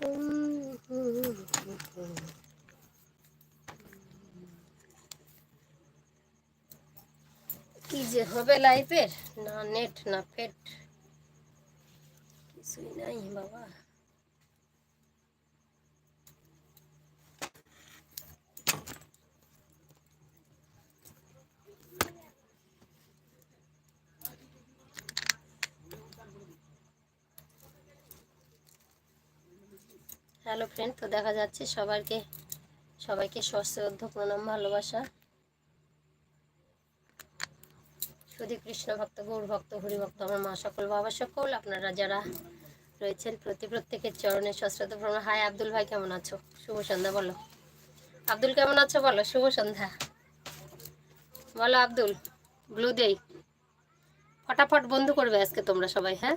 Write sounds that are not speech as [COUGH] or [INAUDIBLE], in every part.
কি যে হবে লাইফের না নেট না ফেট কিছুই নাই বাবা। হ্যালো ফ্রেন্ড তো দেখা যাচ্ছে সবাইকে সবাইকে সশ্রদ্ধ প্রণাম, ভালোবাসা। শুধু কৃষ্ণ ভক্ত, গৌর ভক্ত, হরি ভক্ত, আমার মা সকল, বাবা সকল, আপনারা যারা রয়েছেন প্রতি প্রত্যেকের চরণে সশ্রদ্ধ প্রণাম। হাই আব্দুল ভাই, কেমন আছো? শুভ সন্ধ্যা বলো। আব্দুল, কেমন আছো বলো? শুভ সন্ধ্যা। বলো আব্দুল ব্লু দেই ফটাফট বন্ধ করবে আজকে তোমরা সবাই হ্যাঁ?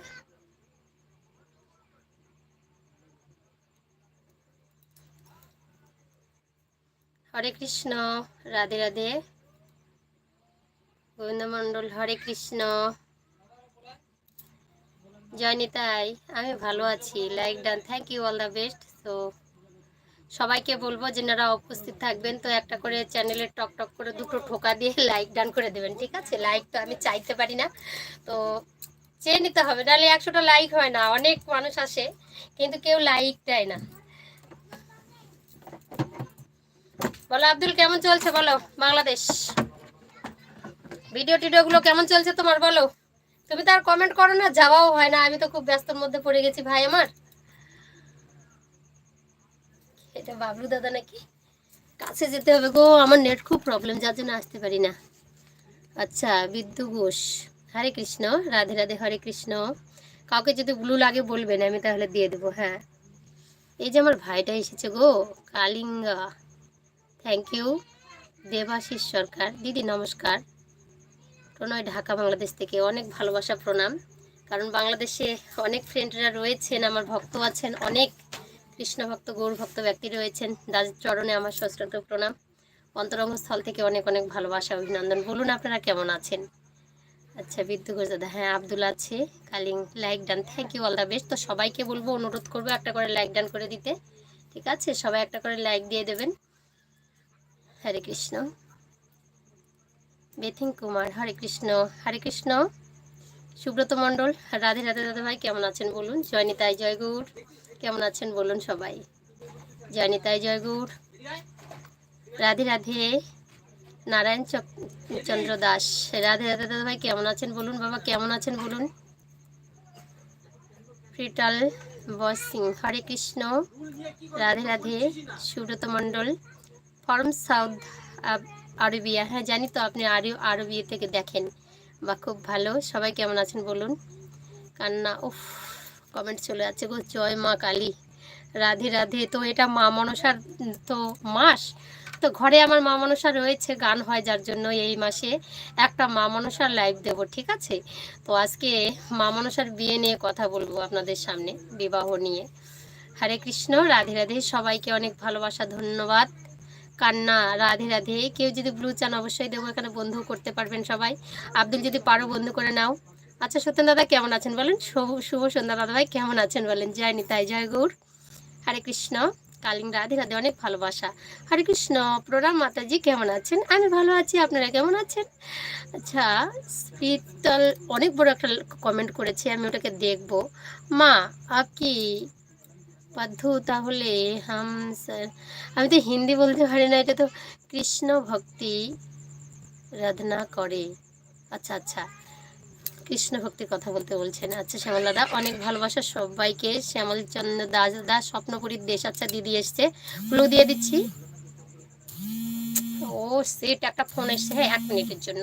হরে কৃষ্ণ, রাধে রাধে। গোবিন্দ মণ্ডল হরে কৃষ্ণ। জয়নিতাই আমি ভালো আছি। Like done thank you all the best তো সবাইকে বলব যেনারা উপস্থিত থাকবেন, তো একটা করে চ্যানেলে টক টক করে দুটো ঠোকা দিয়ে [LAUGHS] লাইক ডান করে দেবেন, ঠিক আছে? লাইক তো আমি চাইতে পারি না। তো চেয়ে নিতে হবে, নাহলে একশোটা লাইক হয় না, অনেক মানুষ আসে, কিন্তু কেউ লাইক দেয় না। বলো, আব্দুল, কেমন চলছে? বলো, বাংলাদেশ। ভিডিও টিডিওগুলো কেমন চলছে তোমার, বলো? তুমি তো আর কমেন্ট করো না, যাওয়াও হয় না। আমি তো খুব ব্যস্তর মধ্যে পড়ে গেছি ভাই আমার। এটা বাবলু দাদা নাকি? কাছে যেতে হবে গো, আমার নেট খুব প্রবলেম যার জন্য আসতে পারি না। আচ্ছা বিদ্যু ঘোষ। হরে কৃষ্ণ, রাধে রাধে, হরে কৃষ্ণ। কাউকে যদি ব্লু লাগে বলবেন আমি তাহলে দিয়ে দেবো হ্যাঁ। এই যে আমার ভাইটা এসেছে গো, Kalinga. Thank you Debashis Sarkar. দিদি, নমস্কার। প্রণয়, ঢাকা, বাংলাদেশ থেকে অনেক ভালোবাসা, প্রণাম। কারণ বাংলাদেশে অনেক ফ্রেন্ডরা রয়েছেন, আমার ভক্ত আছেন, অনেক কৃষ্ণ ভক্ত গৌর ভক্ত ব্যক্তি রয়েছেন। দাদের চরণে আমার সশ্রদ্ধ, প্রণাম। অন্তরঙ্গ স্থল থেকে অনেক অনেক ভালোবাসা, অভিনন্দন। বলুন, আপনারা কেমন আছেন? আচ্ছা বিদ্যু দাদা হ্যাঁ আব্দুল আছে। কালিং like done thank you all the best তো সবাইকে বলব, অনুরোধ করব একটা করে লাইক ডান করে দিতে। ঠিক আছে? সবাই একটা করে লাইক দিয়ে দেবেন। হরে কৃষ্ণ বেথিং কুমার হরে কৃষ্ণ হরে কৃষ্ণ সুব্রত মণ্ডল, রাধে রাধে দাদা ভাই, কেমন আছেন বলুন? জয়নিতাই জয়গৌর, কেমন আছেন বলুন সবাই? জয়নিতাই জয়গৌর, রাধে রাধে। নারায়ণ চন্দ্র দাস, রাধে রাধে দাদা ভাই, কেমন আছেন বলুন? বাবা, কেমন আছেন বলুন? ফ্রিটাল বসিং Hare Krishna Radhe Radhe, Subrata Mondal from South Arabia. হ্যাঁ জানি তো আপনি আরব আরবিয়া থেকে দেখেন। বা খুব ভালো। সবাই কেমন আছেন বলুন? কান্না, উফ কমেন্ট চলে যাচ্ছে গো। জয় মা কালী। রাধে রাধে। তো এটা মা মনসার তো মাস। তো ঘরে আমার মা মনসা রয়েছে, গান হয় যার জন্য এই মাসে। একটা মা মনসার লাইভ দেব, ঠিক আছে? তো আজকে মা মনসার বিয়ে নিয়ে কথা বলব আপনাদের সামনে, বিবাহ নিয়ে। হরে কৃষ্ণ, রাধে রাধে। সবাইকে অনেক ভালোবাসা, ধন্যবাদ। কান্না, রাধে রাধে। কেউ যদি ব্লু চান অবশ্যই দেবো, এখানে বন্ধু করতে পারবেন সবাই। আব্দুল যদি পারো বন্ধু করে নাও। আচ্ছা সত্যেন দাদা কেমন আছেন বলেন? শুভ সন্ধ্যা দাদা ভাই, কেমন আছেন বলেন? জয় নিতাই, জয় গৌর। হরে কৃষ্ণ। কালিং রাধে রাধে, অনেক ভালোবাসা। হরে কৃষ্ণ, প্রণাম মাতাজি, কেমন আছেন? আমি ভালো আছি, আপনারা কেমন আছেন? আচ্ছা শীতল, অনেক বড় একটা কমেন্ট করেছে, আমি ওটাকে দেখব। মা আপ কি পাদ্ধু তাহলে হাম, স্যার। আমি তো হিন্দি বলতে পারি না, এটা তো কৃষ্ণ ভক্তি রাধনা করে। আচ্ছা আচ্ছা। কৃষ্ণ ভক্তির কথা বলতে বলছেন। আচ্ছা শ্যামল দাদা, অনেক ভালোবাসা সবাইকে। শ্যামল চন্দ্র দাস দাস স্বপ্নপুরীর দেশ। আচ্ছা দিদি এসছে। ব্লু দিয়ে দিচ্ছি। ও সেট একটা ফোন এসছে। হ্যাঁ এক মিনিটের জন্য।